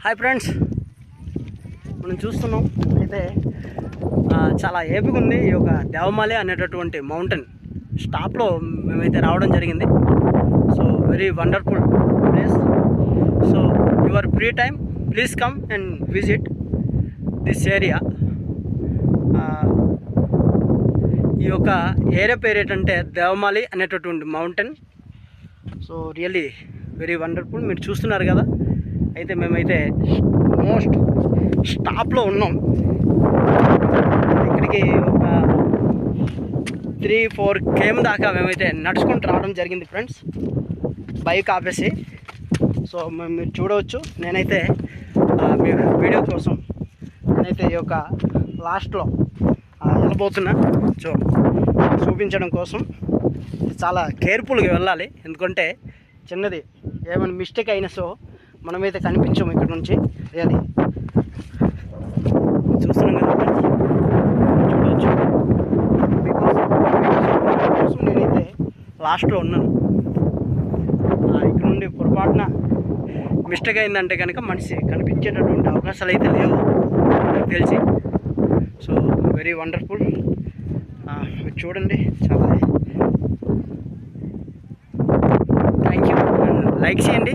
Hi friends. మనం చూస్తున్నాం. అయితే చాలా ఏపిగా ఉంది ఈ యొక్క దేవమాలి అనేటటువంటి మౌంటైన్ స్టాప్లో మేమైతే రావడం జరిగింది. So very wonderful place. So your free time please come and visit this area. ఈ యొక్క ఏరియా పేరు ఏంటంటే దేవమాలి అనేటటువంటి mountain. So really very wonderful. మీరు చూస్తున్నారు కదా. అయితే మేమైతే మోస్ట్ స్టాప్లో ఉన్నాం. ఇక్కడికి ఒక త్రీ ఫోర్ కేమ్ దాకా మేమైతే నడుచుకుంటూ రావడం జరిగింది ఫ్రెండ్స్. బైక్ ఆపేసి. సో మేము మీరు చూడవచ్చు. నేనైతే మీ వీడియో కోసం నేనైతే ఈ యొక్క లాస్ట్లో వెళ్ళబోతున్నా. సో చూపించడం కోసం. చాలా కేర్ఫుల్గా వెళ్ళాలి. ఎందుకంటే చిన్నది ఏమైనా మిస్టేక్ అయినా సో మనమైతే కనిపించము ఇక్కడ నుంచి. అది? చూస్తున్నాం కదా చూడవచ్చు బికాస్ నేనైతే లాస్ట్లో ఉన్నాను. ఇక్కడ నుండి పొరపాటున మిస్టేక్ అయిందంటే కనుక మనిషి కనిపించేటటువంటి అవకాశాలు అయితే లేవు. నాకు తెలిసి. సో వెరీ వండర్ఫుల్ చూడండి. చాలా థ్యాంక్ యూ లైక్ చేయండి.